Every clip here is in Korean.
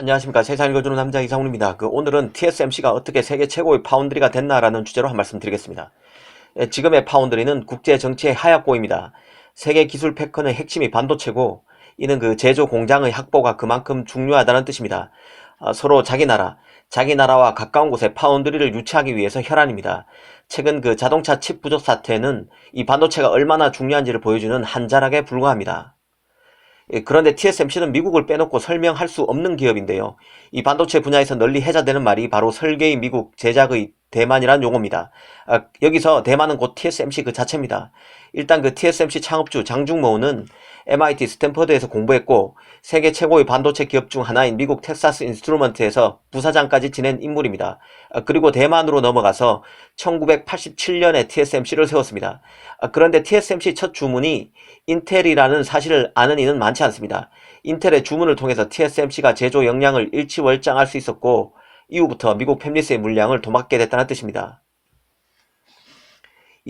안녕하십니까 세상 읽어주는 남자 이상훈입니다. 그 오늘은 TSMC가 어떻게 세계 최고의 파운드리가 됐나라는 주제로 한 말씀 드리겠습니다. 예, 지금의 파운드리는 국제 정치의 하약고입니다. 세계 기술 패권의 핵심이 반도체고 이는 그 제조 공장의 확보가 그만큼 중요하다는 뜻입니다. 아, 서로 자기 나라, 자기 나라와 가까운 곳에 파운드리를 유치하기 위해서 혈안입니다. 최근 그 자동차 칩 부족 사태는 이 반도체가 얼마나 중요한지를 보여주는 한 자락에 불과합니다. 예, 그런데 TSMC는 미국을 빼놓고 설명할 수 없는 기업인데요. 이 반도체 분야에서 널리 해자되는 말이 바로 설계의 미국, 제작의 대만이란 용어입니다. 아, 여기서 대만은 곧 TSMC 그 자체입니다. 일단 그 TSMC 창업주 장중모는 MIT 스탠퍼드에서 공부했고 세계 최고의 반도체 기업 중 하나인 미국 텍사스 인스트루먼트에서 부사장까지 지낸 인물입니다. 아, 그리고 대만으로 넘어가서 1987년에 TSMC를 세웠습니다. 아, 그런데 TSMC 첫 주문이 인텔이라는 사실을 아는 이는 많지 않습니다. 인텔의 주문을 통해서 TSMC가 제조 역량을 일치월장할 수 있었고 이후부터 미국 팹리스의 물량을 도맡게 됐다는 뜻입니다.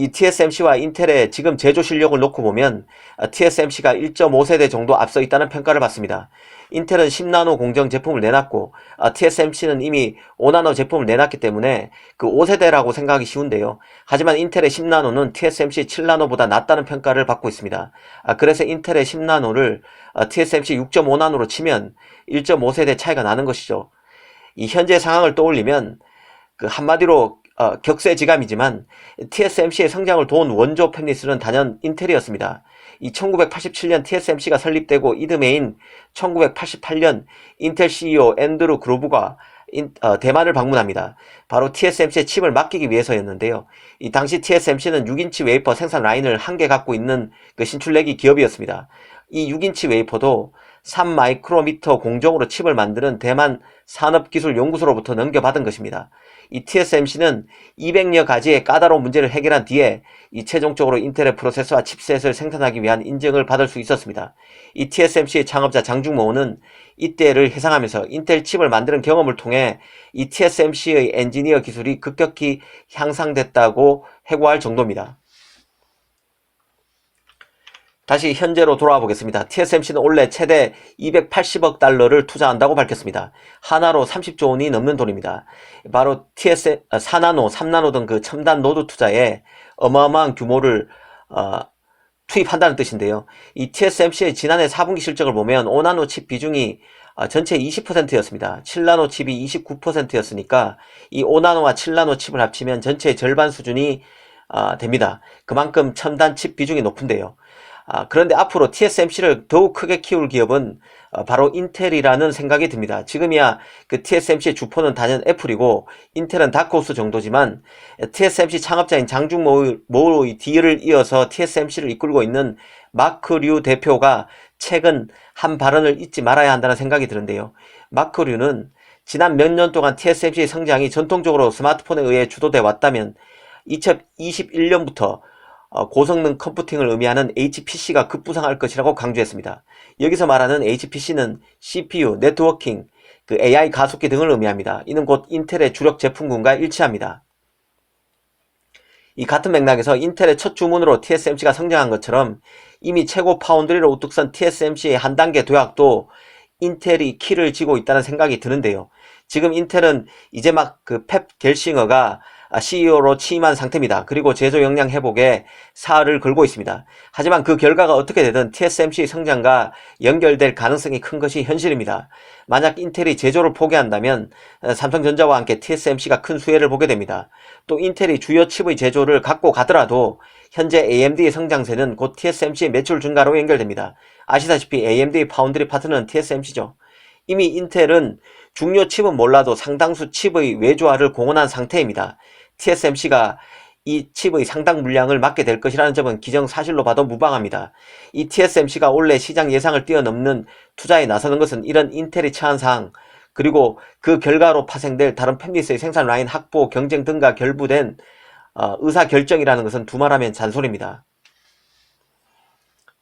이 TSMC와 인텔의 지금 제조 실력을 놓고 보면 TSMC가 1.5세대 정도 앞서 있다는 평가를 받습니다. 인텔은 10나노 공정 제품을 내놨고 TSMC는 이미 5나노 제품을 내놨기 때문에 그 5세대라고 생각하기 쉬운데요. 하지만 인텔의 10나노는 TSMC 7나노보다 낫다는 평가를 받고 있습니다. 아, 그래서 인텔의 10나노를 TSMC 6.5나노로 치면 1.5세대 차이가 나는 것이죠. 이 현재 상황을 떠올리면 그 한마디로 어, 격세지감이지만 TSMC의 성장을 도운 원조 팹리스는 단연 인텔이었습니다. 이 1987년 TSMC가 설립되고 이듬해인 1988년 인텔 CEO 앤드루 그로브가 인, 어, 대만을 방문합니다. 바로 TSMC의 칩을 맡기기 위해서였는데요. 이 당시 TSMC는 6인치 웨이퍼 생산 라인을 한 개 갖고 있는 그 신출내기 기업이었습니다. 이 6인치 웨이퍼도 3마이크로미터 공정으로 칩을 만드는 대만 산업기술연구소로부터 넘겨받은 것입니다. 이 TSMC는 200여 가지의 까다로운 문제를 해결한 뒤에 이 최종적으로 인텔의 프로세서와 칩셋을 생산하기 위한 인증을 받을 수 있었습니다. 이 TSMC의 창업자 장중모는 이때를 회상하면서 인텔 칩을 만드는 경험을 통해 이 TSMC의 엔지니어 기술이 급격히 향상됐다고 해고할 정도입니다. 다시 현재로 돌아와 보겠습니다. TSMC는 올해 최대 280억 달러를 투자한다고 밝혔습니다. 하나로 30조 원이 넘는 돈입니다. 바로 TS 4나노, 3나노 등 그 첨단 노드 투자에 어마어마한 규모를 어, 투입한다는 뜻인데요. 이 TSMC의 지난해 4분기 실적을 보면 5나노 칩 비중이 어, 전체 20%였습니다. 7나노 칩이 29%였으니까 이 5나노와 7나노 칩을 합치면 전체의 절반 수준이 어, 됩니다. 그만큼 첨단 칩 비중이 높은데요. 아, 그런데 앞으로 TSMC를 더욱 크게 키울 기업은 어, 바로 인텔이라는 생각이 듭니다. 지금이야 그 TSMC의 주포는 단연 애플이고 인텔은 다크호스 정도지만 TSMC 창업자인 장중 모의 뒤를 이어서 TSMC를 이끌고 있는 마크 류 대표가 최근 한 발언을 잊지 말아야 한다는 생각이 드는데요. 마크 류는 지난 몇 년 동안 TSMC의 성장이 전통적으로 스마트폰에 의해 주도돼 왔다면 2021년부터 어, 고성능 컴퓨팅을 의미하는 HPC가 급부상할 것이라고 강조했습니다. 여기서 말하는 HPC는 CPU, 네트워킹, 그 AI 가속기 등을 의미합니다. 이는 곧 인텔의 주력 제품군과 일치합니다. 이 같은 맥락에서 인텔의 첫 주문으로 TSMC가 성장한 것처럼 이미 최고 파운드리로 우뚝 선 TSMC의 한 단계 도약도 인텔이 키를 쥐고 있다는 생각이 드는데요. 지금 인텔은 이제 막 그 펩 겔싱어가 CEO로 취임한 상태입니다. 그리고 제조 역량 회복에 사활을 걸고 있습니다. 하지만 그 결과가 어떻게 되든 TSMC 성장과 연결될 가능성이 큰 것이 현실입니다. 만약 인텔이 제조를 포기한다면 삼성전자와 함께 TSMC가 큰 수혜를 보게 됩니다. 또 인텔이 주요 칩의 제조를 갖고 가더라도 현재 AMD의 성장세는 곧 TSMC의 매출 증가로 연결됩니다. 아시다시피 AMD의 파운드리 파트너는 TSMC죠. 이미 인텔은 중요 칩은 몰라도 상당수 칩의 외주화를 공언한 상태입니다. TSMC가 이 칩의 상당 물량을 맡게 될 것이라는 점은 기정사실로 봐도 무방합니다. 이 TSMC가 올해 시장 예상을 뛰어넘는 투자에 나서는 것은 이런 인텔이 처한 상황 그리고 그 결과로 파생될 다른 팹리스의 생산 라인 확보 경쟁 등과 결부된 어, 의사결정이라는 것은 두말하면 잔소리입니다.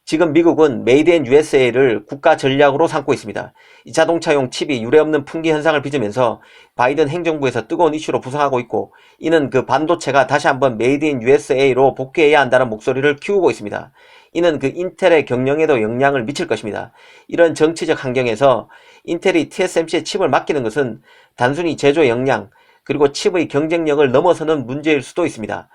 지금 미국은 메이드 인 USA를 국가 전략으로 삼고 있습니다. 이 자동차용 칩이 유례없는 풍기 현상을 빚으면서 바이든 행정부에서 뜨거운 이슈로 부상하고 있고 이는 그 반도체가 다시 한번 메이드 인 USA로 복귀해야 한다는 목소리를 키우고 있습니다. 이는 그 인텔의 경영에도 영향을 미칠 것입니다. 이런 정치적 환경에서 인텔이 TSMC에 칩을 맡기는 것은 단순히 제조 역량 그리고 칩의 경쟁력을 넘어서는 문제일 수도 있습니다.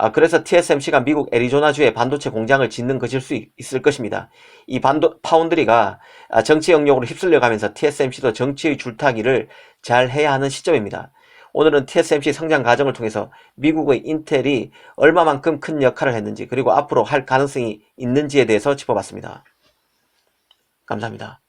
아, 그래서 TSMC가 미국 애리조나주에 반도체 공장을 짓는 것일 수 있- 있을 것입니다. 이 반도 파운드리가 아, 정치 영역으로 휩쓸려 가면서 TSMC도 정치의 줄타기를 잘 해야 하는 시점입니다. 오늘은 TSMC 성장 과정을 통해서 미국의 인텔이 얼마만큼 큰 역할을 했는지 그리고 앞으로 할 가능성이 있는지에 대해서 짚어봤습니다. 감사합니다.